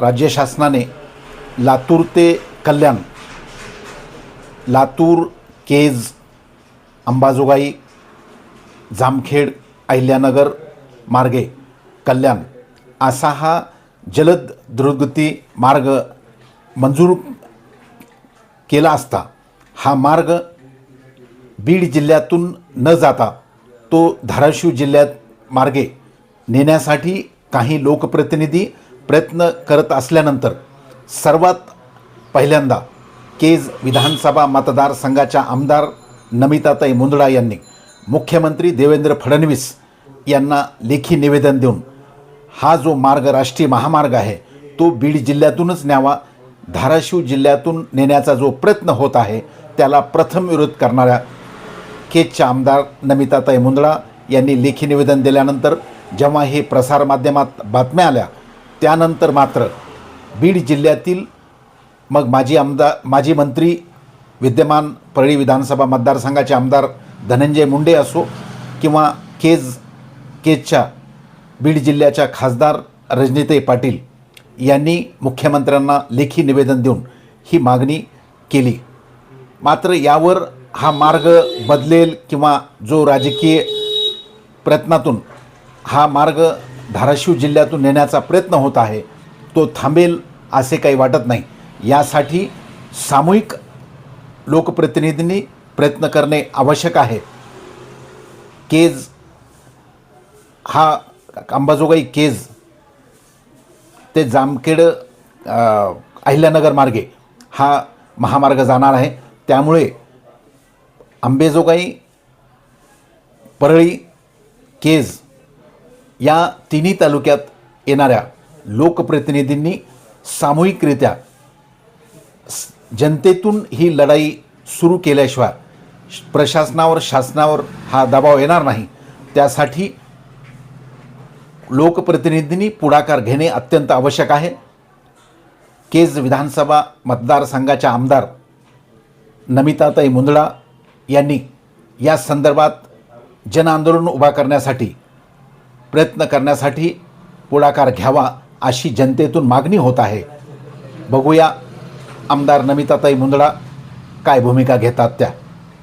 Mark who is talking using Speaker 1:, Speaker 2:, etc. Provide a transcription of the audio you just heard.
Speaker 1: राज्य शासनाने लातूर ते कल्याण लातूर केज अंबाजोगाई जामखेड अहिल्यानगर मार्गे कल्याण असा हा जलद द्रुतगती मार्ग मंजूर केला असता हा मार्ग बीड जिल्ह्यातून न जाता तो धाराशिव जिल्ह्यात मार्गे नेण्यासाठी काही लोकप्रतिनिधी प्रयत्न करत असल्यानंतर सर्वात पहिल्यांदा केज विधानसभा मतदारसंघाच्या आमदार नमिताताई मुंदडा यांनी मुख्यमंत्री देवेंद्र फडणवीस यांना लेखी निवेदन देऊन हा जो मार्ग राष्ट्रीय महामार्ग आहे तो बीड जिल्ह्यातूनच न्यावा धाराशिव जिल्ह्यातून नेण्याचा जो प्रयत्न होत आहे त्याला प्रथम विरोध करणाऱ्या केजच्या आमदार नमिताताई मुंदडा यांनी लेखी निवेदन दिल्यानंतर जेव्हा हे प्रसारमाध्यमात बातम्या आल्या त्यानंतर मात्र बीड जिल्ह्यातील मग माजी आमदार माजी मंत्री विद्यमान परळी विधानसभा मतदारसंघाचे आमदार धनंजय मुंडे असो किंवा केज केजच्या बीड जिल्ह्याच्या खासदार रजनीताई पाटील यांनी मुख्यमंत्र्यांना लेखी निवेदन देऊन ही मागणी केली. मात्र यावर हा मार्ग बदलेल किंवा जो राजकीय प्रयत्नातून हा मार्ग धाराशिव जिल्ह्यातून नेण्याचा प्रयत्न होत आहे तो थांबेल असे काही वाटत नाही. यासाठी सामूहिक लोकप्रतिनिधींनी प्रयत्न करणे आवश्यक आहे. केज हा अंबाजोगाई केज ते जामखेड अहिल्यानगर मार्गे हा महामार्ग जाणार आहे. त्यामुळे आंबेजोगाई परळी केज या तिन्ही तालुक्यात येणाऱ्या लोकप्रतिनिधींनी सामूहिकरित्या स- जनतेतून ही लढाई सुरू केल्याशिवाय प्रशासनावर शासनावर हा दबाव येणार नाही. त्यासाठी लोकप्रतिनिधींनी पुढाकार घेणे अत्यंत आवश्यक आहे. केज विधानसभा मतदारसंघाच्या आमदार नमिताताई मुंदडा यांनी या संदर्भात जनआंदोलन उभा करण्यासाठी प्रयत्न करण्यासाठी पुढाकार घ्यावा अशी जनतेतून मागणी होत आहे. बघूया आमदार नमिताताई मुंदडा काय भूमिका घेतात त्या.